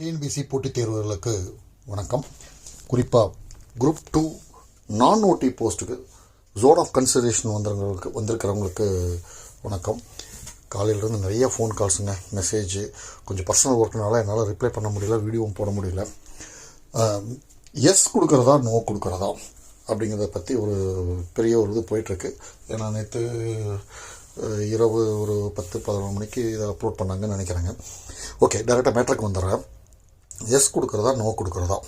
TNPSC போட்டித் தேர்வுகளுக்கு வணக்கம். குறிப்பாக குரூப் டூ நான் ஓடி போஸ்ட்டுக்கு ஜோன் ஆஃப் கன்சிடரேஷன் வந்தவங்களுக்கு வந்திருக்கிறவங்களுக்கு வணக்கம். காலையிலேருந்து நிறைய ஃபோன் கால்ஸுங்க மெசேஜ் கொஞ்சம் பர்சனல் ஒர்க்னால என்னால் ரிப்ளை பண்ண முடியல வீடியோவும் போட முடியல. எஸ் கொடுக்குறதா நோ கொடுக்குறதா அப்படிங்கிறத பற்றி ஒரு பெரிய ஒரு இது போயிட்டுருக்கு. ஏன்னா நேற்று இரவு ஒரு பத்து பதினொரு மணிக்கு இதை அப்லோட் பண்ணாங்கன்னு நினைக்கிறேங்க. ஓகே டேரெக்டாக மேட்ருக்கு வந்துடுறேன். எஸ் கொடுக்குறதா நோ கொடுக்குறதா?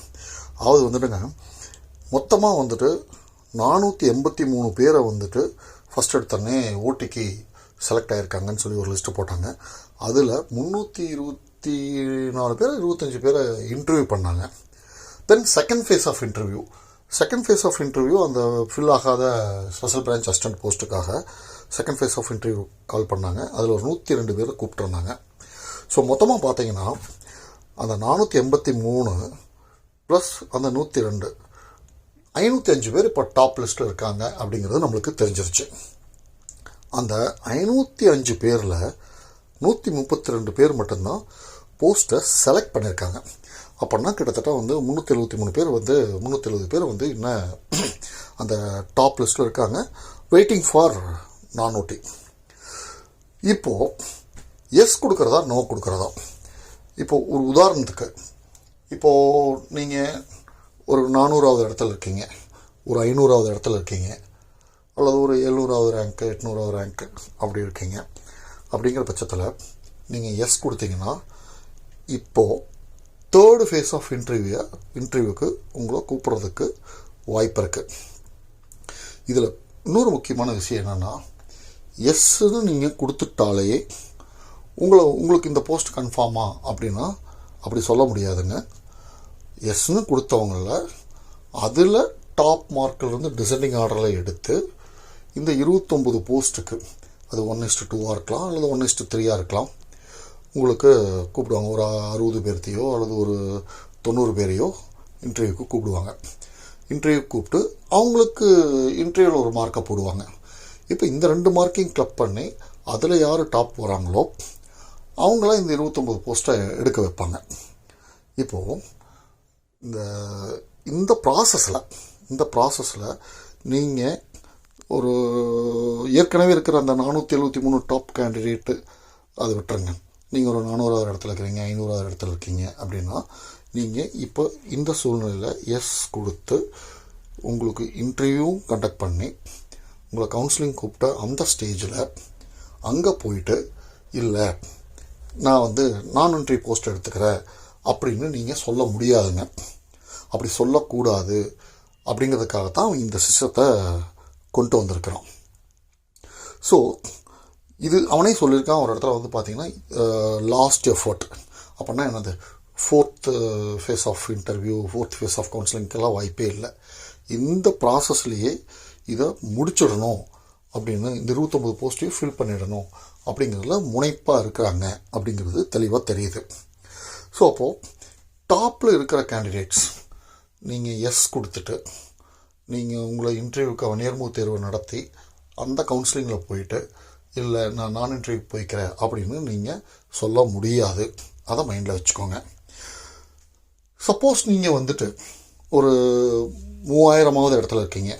அதாவது வந்துட்டுங்க மொத்தமாக வந்துட்டு நானூற்றி எண்பத்தி மூணு பேரை வந்துட்டு ஃபஸ்ட் எடுத்தோடனே ஓட்டிக்கு செலக்ட் ஆகிருக்காங்கன்னு சொல்லி ஒரு லிஸ்ட்டு போட்டாங்க. அதில் முந்நூற்றி இருபத்தி நாலு பேர் இருபத்தஞ்சி பேரை இன்டர்வியூ பண்ணாங்க. Then second phase of interview second phase of interview அந்த ஃபில் ஆகாத special branch assistant போஸ்ட்டுக்காக second phase of interview call பண்ணாங்க. அதில் ஒரு நூற்றி ரெண்டு பேர் கூப்பிட்டுருந்தாங்க. ஸோ மொத்தமாக பார்த்தீங்கன்னா அந்த நானூற்றி எண்பத்தி மூணு ப்ளஸ் அந்த நூற்றி ரெண்டு. ஐநூற்றி அஞ்சு பேர் இப்போ டாப் லிஸ்ட்டில் இருக்காங்க அப்படிங்கிறது நம்மளுக்கு தெரிஞ்சிருச்சு. அந்த ஐநூற்றி அஞ்சு பேரில் நூற்றி முப்பத்தி ரெண்டு பேர் மட்டும்தான் போஸ்ட்டை செலக்ட் பண்ணியிருக்காங்க அப்படின்னா கிட்டத்தட்ட வந்து முந்நூற்றி எழுபத்தி மூணு பேர் வந்து முந்நூற்றி எழுபது பேர் வந்து இன்னும் அந்த டாப் லிஸ்ட்டில் இருக்காங்க. வெயிட்டிங் ஃபார் நானூட்டி இப்போது எஸ் கொடுக்குறதா நோ கொடுக்குறதா? இப்போது ஒரு உதாரணத்துக்கு இப்போது நீங்கள் ஒரு நானூறாவது இடத்துல இருக்கீங்க ஒரு ஐநூறாவது இடத்துல இருக்கீங்க அல்லது ஒரு எழுநூறாவது ரேங்க்கு எட்நூறாவது ரேங்க்கு அப்படி இருக்கீங்க. அப்படிங்கிற பட்சத்தில் நீங்கள் எஸ் கொடுத்தீங்கன்னா இப்போது தேர்டு ஃபேஸ் ஆஃப் இன்டர்வியூ இன்டர்வியூக்கு உங்களை கூப்பிட்றதுக்கு வாய்ப்பு இருக்குது இதில் இன்னொரு முக்கியமான விஷயம் என்னென்னா எஸ்ன்னு நீங்கள் கொடுத்துட்டாலே உங்களை உங்களுக்கு இந்த போஸ்ட் கன்ஃபார்மா அப்படின்னா அப்படி சொல்ல முடியாதுங்க. எஸ்ன்னு கொடுத்தவங்கள அதில் டாப் மார்க்கிலிருந்து டிசைனிங் ஆர்டரில் எடுத்து இந்த இருபத்தொம்பது போஸ்ட்டுக்கு அது ஒன் இஸ்ட்டு டூவாக இருக்கலாம் அல்லது ஒன் இஸ்ட்டு த்ரீயாக இருக்கலாம். உங்களுக்கு கூப்பிடுவாங்க. ஒரு அறுபது பேர்த்தையோ அல்லது ஒரு தொண்ணூறு பேரையோ இன்டர்வியூக்கு கூப்பிடுவாங்க. இன்டர்வியூ கூப்பிட்டு அவங்களுக்கு இன்டர்வியூவில் ஒரு மார்க்கை போடுவாங்க. இப்போ இந்த ரெண்டு மார்க்கையும் கிளப் பண்ணி அதில் யார் டாப் வராங்களோ அவங்களாம் இந்த இருபத்தொம்பது போஸ்ட்டை எடுக்க வைப்பாங்க. இப்போது இந்த இந்த ப்ராசஸில் இந்த ப்ராசஸில் நீங்கள் ஒரு ஏற்கனவே இருக்கிற அந்த நானூற்றி எழுபத்தி மூணு டாப் கேண்டிடேட்டு அதை விட்டுருங்க. நீங்கள் ஒரு நானூறாவது இடத்துல இருக்கிறீங்க ஐநூறாவது இடத்துல இருக்கீங்க அப்படின்னா நீங்கள் இப்போ இந்த சூழ்நிலையில் எஸ் கொடுத்து உங்களுக்கு இன்டர்வியூவும் கண்டக்ட் பண்ணி உங்களை கவுன்சிலிங் கூப்பிட்ட அந்த ஸ்டேஜில் அங்கே போயிட்டு இல்லை நான் வந்து நான் என்ட்ரி போஸ்ட் எடுத்துக்கிறேன் அப்படின்னு நீங்கள் சொல்ல முடியாதுங்க. அப்படி சொல்லக்கூடாது அப்படிங்கிறதுக்காகத்தான் இந்த சிஸ்டத்தை கொண்டு வந்திருக்கிறோம் ஸோ இது அவனே சொல்லியிருக்கான். ஒரு இடத்துல வந்து பார்த்தீங்கன்னா லாஸ்ட் எஃபர்ட் அப்படின்னா என்னது? Fourth phase of interview fourth phase of கவுன்சிலிங்க்கெல்லாம் வாய்ப்பே இல்லை. இந்த ப்ராசஸ்லேயே இதை முடிச்சிடணும். அப்படின்னு இந்த இருபத்தொம்பது போஸ்ட்டையும் ஃபில் பண்ணிடணும். அப்படிங்கிறதுல முனைப்பாக இருக்கிறாங்க அப்படிங்கிறது தெளிவாக தெரியுது. ஸோ அப்போது டாப்பில் இருக்கிற கேண்டிடேட்ஸ் நீங்கள் எஸ் கொடுத்துட்டு நீங்கள் உங்களை இன்டர்வியூக்காக நேர்முக தேர்வு நடத்தி அந்த கவுன்சிலிங்கில் போயிட்டு இல்லை நான் நான் இன்டர்வியூ போய்க்கிறேன் அப்படின்னு நீங்கள் சொல்ல முடியாது. அதை மைண்டில் வச்சுக்கோங்க. சப்போஸ் நீங்கள் வந்துட்டு ஒரு மூவாயிரமாவது இடத்துல இருக்கீங்க.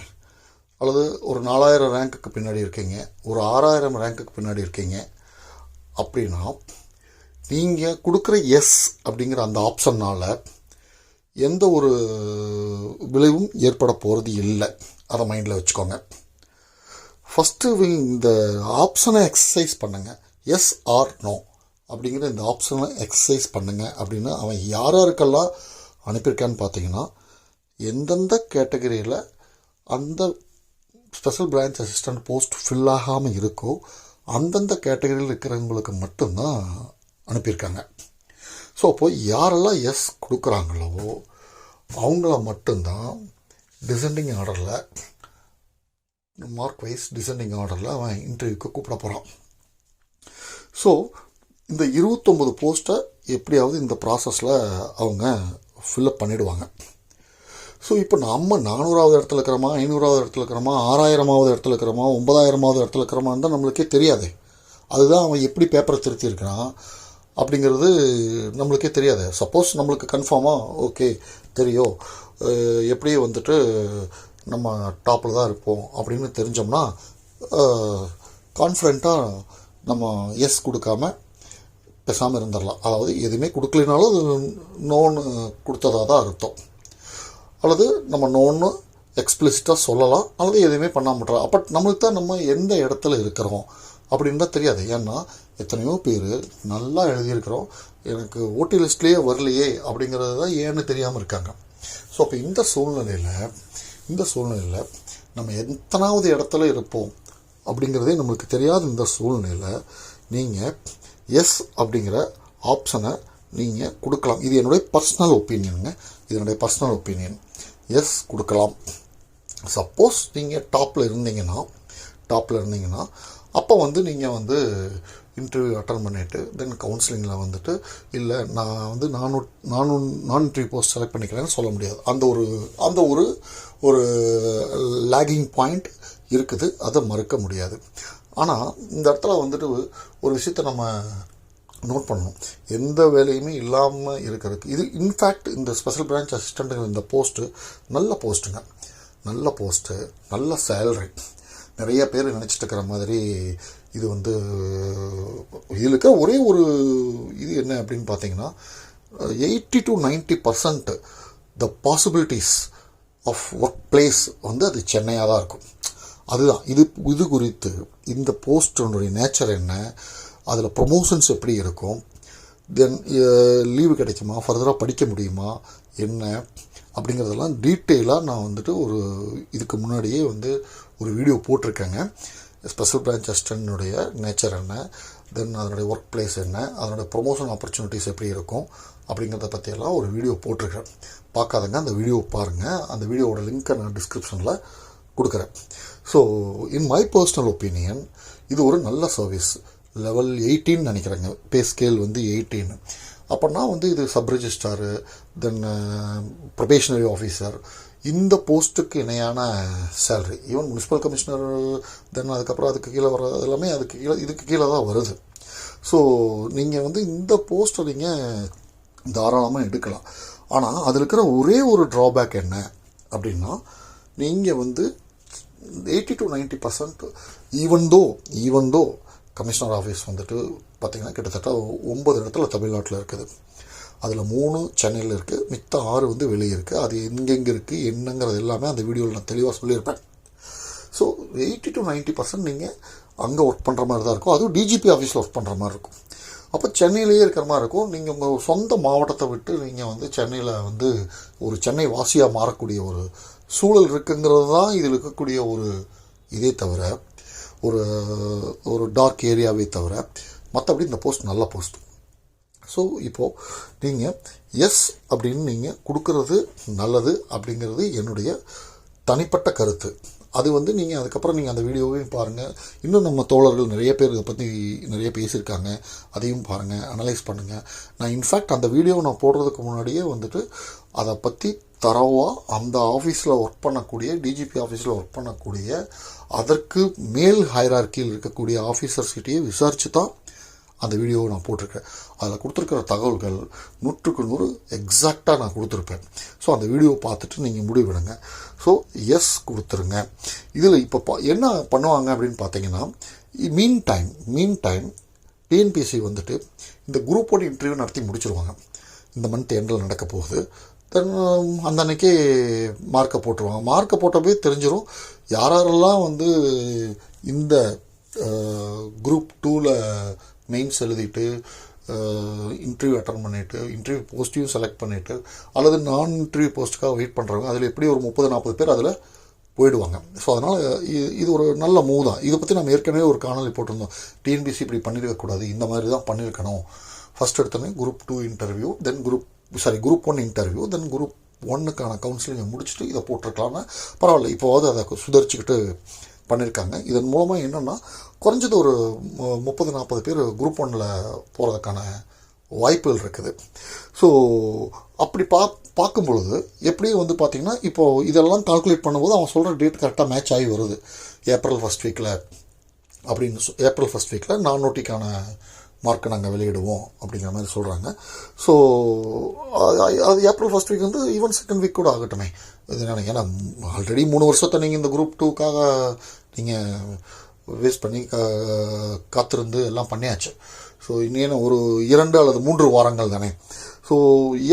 அல்லது ஒரு நாலாயிரம் ரேங்க்குக்கு பின்னாடி இருக்கீங்க ஒரு ஆறாயிரம் ரேங்க்குக்கு பின்னாடி இருக்கீங்க அப்படின்னா நீங்கள் கொடுக்குற எஸ் அப்படிங்கிற அந்த ஆப்ஷன்னால் எந்த ஒரு விளைவும் ஏற்பட போகிறது இல்லை. அதை மைண்டில் வச்சுக்கோங்க. ஃபஸ்ட்டு இந்த ஆப்ஷனை எக்ஸசைஸ் பண்ணுங்கள் எஸ் ஆர் நோ அப்படிங்கிற இந்த ஆப்ஷனை எக்ஸசைஸ் பண்ணுங்கள் அப்படின்னு அவன் யார் யாருக்கெல்லாம் அனுப்பியிருக்கான்னு பார்த்தீங்கன்னா எந்தெந்த கேட்டகரியில் அந்த special branch assistant post fill ஆகாமல் இருக்கோ அந்தந்த கேட்டகரியில் இருக்கிறவங்களுக்கு மட்டும்தான் அனுப்பியிருக்காங்க. ஸோ அப்போது யாரெல்லாம் எஸ் கொடுக்குறாங்களோ அவங்கள மட்டும்தான் டிசெண்டிங் ஆர்டரில் மார்க் வைஸ் டிசெண்டிங் ஆர்டரில் அவன் இன்டர்வியூக்கு கூப்பிட போகிறான் ஸோ இந்த இருபத்தொம்பது போஸ்ட்டை எப்படியாவது இந்த ப்ராசஸில் அவங்க ஃபில்லப் பண்ணிவிடுவாங்க ஸோ இப்போ நம்ம நானூறாவது இடத்துல இருக்கிறோமா ஐநூறாவது இடத்துல இருக்கிறோமா ஆறாயிரமாவது இடத்துல இருக்கிறோமா ஒன்பதாயிரமாவது இடத்துல இருக்கிறோமான்னு தான் நம்மளுக்கே தெரியாது. அதுதான் அவன் எப்படி பேப்பரை திருத்தியிருக்கிறான் அப்படிங்கிறது நம்மளுக்கே தெரியாது. சப்போஸ் நம்மளுக்கு கன்ஃபார்மாக ஓகே தெரியும். எப்படி வந்துட்டு நம்ம டாப்பில் தான் இருப்போம் அப்படின்னு தெரிஞ்சோம்னா கான்ஃபிடண்ட்டாக நம்ம எஸ் கொடுக்காம பேசாமல் இருந்துடலாம். அதாவது எதுவுமே கொடுக்கலனாலும் அது நோன்னு கொடுத்ததாக தான் அர்த்தம். அல்லது நம்ம நோன்னு எக்ஸ்பிளிசிட்டாக சொல்லலாம் அல்லது எதுவுமே பண்ண மாட்டோம் அப்போ நம்மளுக்கு தான் நம்ம எந்த இடத்துல இருக்கிறோம் அப்படின்னு தான் தெரியாது. ஏன்னா எத்தனையோ பேர் நல்லா எழுதியிருக்கிறோம். எனக்கு ஓட்டி லிஸ்ட்லேயே வரலையே அப்படிங்கிறது தான் ஏன்னு தெரியாமல் இருக்காங்க. ஸோ அப்போ இந்த சூழ்நிலையில் இந்த சூழ்நிலையில் நம்ம எத்தனாவது இடத்துல இருப்போம் அப்படிங்கிறதே நம்மளுக்கு தெரியாத இந்த சூழ்நிலையில் நீங்கள் எஸ் அப்படிங்கிற ஆப்ஷனை நீங்கள் கொடுக்கலாம். இது என்னுடைய பர்சனல் ஒப்பீனியனுங்க இது என்னுடைய பர்சனல் ஒப்பீனியன் எஸ் கொடுக்கலாம். சப்போஸ் நீங்கள் டாப்பில் இருந்தீங்கன்னா டாப்பில் இருந்தீங்கன்னா அப்போ வந்து நீங்கள் வந்து இன்டர்வியூ அட்டன் பண்ணிவிட்டு தென் கவுன்சிலிங்கில் வந்துட்டு இல்லை நான் வந்து நானூ நானூ நான் இன்டர்வியூ போஸ்ட் செலக்ட் பண்ணிக்கிறேன்னு சொல்ல முடியாது. அந்த ஒரு அந்த ஒரு ஒரு லேகிங் பாயிண்ட் இருக்குது. அதை மறுக்க முடியாது. ஆனால் இந்த இடத்துல வந்துட்டு ஒரு விஷயத்தை நம்ம நோட் பண்ணணும். எந்த வேலையுமே இல்லாமல் இருக்கிறதுக்கு. இது இன்ஃபேக்ட் இந்த ஸ்பெஷல் பிரான்ச் அசிஸ்டண்ட்டுங்கிற இந்த போஸ்ட்டு நல்ல போஸ்ட்டுங்க நல்ல போஸ்ட்டு நல்ல சேலரி நிறைய பேர் நினச்சிட்டு இருக்கிற மாதிரி இது வந்து இதில் ஒரே ஒரு இது என்ன அப்படின்னு பார்த்தீங்கன்னா eighty to ninety percent the possibilities of work place வந்து அது சென்னையாக தான் இருக்கும். அதுதான். இது இது குறித்து இந்த போஸ்டனுடைய நேச்சர் என்ன? அதில் ப்ரொமோஷன்ஸ் எப்படி இருக்கும்? தென் லீவு கிடைக்குமா? ஃபர்தராக படிக்க முடியுமா? என்ன? அப்படிங்கிறதெல்லாம் டீட்டெயிலாக நான் வந்துட்டு ஒரு இதுக்கு முன்னாடியே வந்து ஒரு வீடியோ போட்டிருக்கேங்க. ஸ்பெஷல் பிரான்ச் அசிஸ்டன்னுடைய நேச்சர் என்ன? தென் அதனுடைய ஒர்க் பிளேஸ் என்ன? அதனுடைய ப்ரொமோஷன் ஆப்பர்ச்சுனிட்டிஸ் எப்படி இருக்கும்? அப்படிங்கிறத பற்றியெல்லாம் ஒரு வீடியோ போட்டிருக்கேன். பார்க்காதங்க அந்த வீடியோ பாருங்கள் அந்த வீடியோவோட லிங்க்கை நான் டிஸ்கிரிப்ஷனில் கொடுக்குறேன். So in my personal opinion இது ஒரு நல்ல சர்வீஸ் லெவல் எயிட்டீன் நினைக்கிறேங்க. பே ஸ்கேல் வந்து எயிட்டீன் அப்போனா வந்து இது sub registrar then probationary officer இந்த போஸ்ட்டுக்கு இணையான salary even municipal commissioner then அதுக்கப்புறம் அதுக்கு கீழே வர எல்லாமே அதுக்கு கீழே இதுக்கு கீழே தான் வருது. ஸோ நீங்கள் வந்து இந்த போஸ்ட்டை நீங்கள் தாராளமாக எடுக்கலாம். ஆனால் அதில் இருக்கிற ஒரே ஒரு ட்ராபேக் என்ன அப்படின்னா நீங்கள் வந்து eighty to ninety percent even though even though commissioner office வந்துட்டு பார்த்திங்கன்னா கிட்டத்தட்ட ஒம்பது இடத்துல தமிழ்நாட்டில் இருக்குது. அதில் மூணு சென்னையில் இருக்குது மித்த ஆறு வந்து வெளியே இருக்குது அது எங்கெங்கே இருக்குது என்னங்கிறது எல்லாமே அந்த வீடியோவில் நான் தெளிவாக சொல்லியிருப்பேன். So eighty to ninety percent நீங்கள் அங்கே ஒர்க் பண்ணுற மாதிரி தான் இருக்கும். அதுவும் டிஜிபி ஆஃபீஸில் ஒர்க் பண்ணுற மாதிரி இருக்கும். அப்போ சென்னையிலேயே இருக்கிற மாதிரி இருக்கும். நீங்கள் உங்கள் சொந்த மாவட்டத்தை விட்டு நீங்கள் வந்து சென்னையில் வந்து ஒரு சென்னை வாசியாக மாறக்கூடிய ஒரு சூழல் இருக்குங்கிறது தான் இதில் இருக்கக்கூடிய ஒரு இதே தவிர ஒரு ஒரு டார்க் ஏரியாவே தவிர மற்றபடி இந்த போஸ்ட் நல்ல போஸ்ட் ஸோ இப்போது நீங்கள் எஸ் அப்படின்னு நீங்கள் கொடுக்கறது நல்லது அப்படிங்கிறது என்னுடைய தனிப்பட்ட கருத்து. அது வந்து நீங்கள் அதுக்கப்புறம் நீங்கள் அந்த வீடியோவையும் பாருங்கள் இன்னும் நம்ம தோழர்கள் நிறைய பேர் இதை பற்றி நிறைய பேசியிருக்காங்க. அதையும் பாருங்கள் அனலைஸ் பண்ணுங்கள் நான் இன்ஃபேக்ட் அந்த வீடியோவை நான் போடுறதுக்கு முன்னாடியே வந்துட்டு அதை பற்றி தரவாக அந்த ஆஃபீஸில் ஒர்க் பண்ணக்கூடிய டிஜிபி ஆஃபீஸில் ஒர்க் பண்ணக்கூடிய அதற்கு மேல் ஹைரார்க்கியில் இருக்கக்கூடிய ஆஃபீஸர்ஸ்கிட்டயே விசாரித்து தான் அந்த வீடியோவை நான் போட்டிருக்கேன். அதில் கொடுத்துருக்கிற தகவல்கள் நூற்றுக்கு நூறு எக்ஸாக்டாக நான் கொடுத்துருப்பேன். ஸோ அந்த வீடியோ பார்த்துட்டு நீங்கள் முடிவெடுங்க. ஸோ எஸ் கொடுத்துருங்க. இதில் இப்போ பா என்ன பண்ணுவாங்க அப்படின்னு பார்த்தீங்கன்னா mean time mean time TNPSC வந்துட்டு இந்த குரூப்போட இன்டர்வியூ நடத்தி முடிச்சிருவாங்க. இந்த மந்த் எண்டில் நடக்க போகுது. தென் அந்த அன்னைக்கே மார்க்கை போட்டுருவாங்க. மார்க்கை போட்டப்பே தெரிஞ்சிடும் யாரெல்லாம் வந்து இந்த குரூப் டூவில் மெயின்ஸ் எழுதிட்டு இன்டர்வியூ அட்டன் பண்ணிவிட்டு இன்டர்வியூ போஸ்ட்டையும் செலக்ட் பண்ணிவிட்டு அல்லது நான் இன்டர்வியூ போஸ்ட்டுக்காக வெயிட் பண்ணுறவங்க அதில் எப்படி ஒரு முப்பது நாற்பது பேர் அதில் போயிடுவாங்க. ஸோ அதனால் இது ஒரு நல்ல மூவ் தான். இதை பற்றி நம்ம ஏற்கனவே ஒரு காணொலி போட்டிருந்தோம். டிஎன்பிசி இப்படி பண்ணியிருக்கக்கூடாது இந்த மாதிரி தான் பண்ணியிருக்கணும் ஃபஸ்ட் எடுத்தோடனே group two interview then group sorry group one interview then group ஒன்னுக்கான கவுன்சிலிங்கை முடிச்சுட்டு இதை போட்டிருக்கலாம்னா பரவாயில்ல. இப்போவாவது அதை சுதரிச்சுக்கிட்டு பண்ணியிருக்காங்க இதன் மூலமாக என்னென்னா குறைஞ்சது ஒரு முப்பது நாற்பது பேர் குரூப் ஒன்னில் போகிறதுக்கான வாய்ப்புகள் இருக்குது. ஸோ அப்படி பா பார்க்கும் பொழுது எப்படியும் வந்து பார்த்திங்கன்னா இப்போது இதெல்லாம் கால்குலேட் பண்ணும்போது அவன் சொல்கிற டேட் கரெக்டாக மேட்ச் ஆகி வருது. ஏப்ரல் ஃபஸ்ட் வீக்கில் அப்படின்னு ஏப்ரல் ஃபஸ்ட் வீக்கில் நான் நோட்டிக்கான மார்க்கை நாங்கள் வெளியிடுவோம் அப்படிங்கிற மாதிரி சொல்கிறாங்க ஸோ அது ஏப்ரல் ஃபர்ஸ்ட் வீக் வந்து ஈவன் செகண்ட் வீக் கூட ஆகட்டுமே. இது நினைக்கிறேன்? ஏன்னா ஆல்ரெடி மூணு வருஷத்தை நீங்கள் இந்த குரூப் டூக்காக நீங்கள் வேஸ்ட் பண்ணி கா காத்திருந்து எல்லாம் பண்ணியாச்சு. ஸோ இன்னும் ஒரு இரண்டு அல்லது மூன்று வாரங்கள் தானே. ஸோ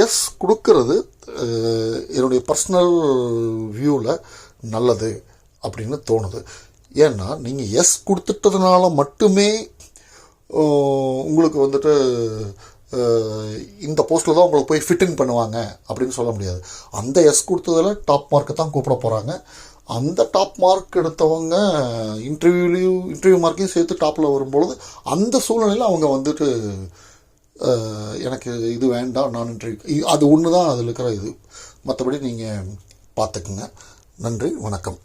எஸ் கொடுக்கறது என்னுடைய பர்சனல் வியூவில் நல்லது அப்படின்னு தோணுது. ஏன்னா நீங்கள் எஸ் கொடுத்துட்டதுனால மட்டுமே உங்களுக்கு வந்துட்டு இந்த போஸ்ட்டில் தான் உங்களுக்கு போய் ஃபிட்டிங் பண்ணுவாங்க அப்படின்னு சொல்ல முடியாது. அந்த எஸ் கொடுத்ததில் டாப் மார்க்கை தான் கூப்பிட போகிறாங்க அந்த டாப் மார்க் எடுத்தவங்க இன்டர்வியூலையும் இன்டர்வியூ மார்க்கையும் சேர்த்து டாப்பில் வரும்பொழுது அந்த சூழ்நிலையில் அவங்க வந்துட்டு எனக்கு இது வேண்டாம் நான் இன்டர்வியூ அது ஒன்று தான் அதில் இருக்கிற இது. மற்றபடி நீங்கள் பார்த்துக்குங்க நன்றி வணக்கம்.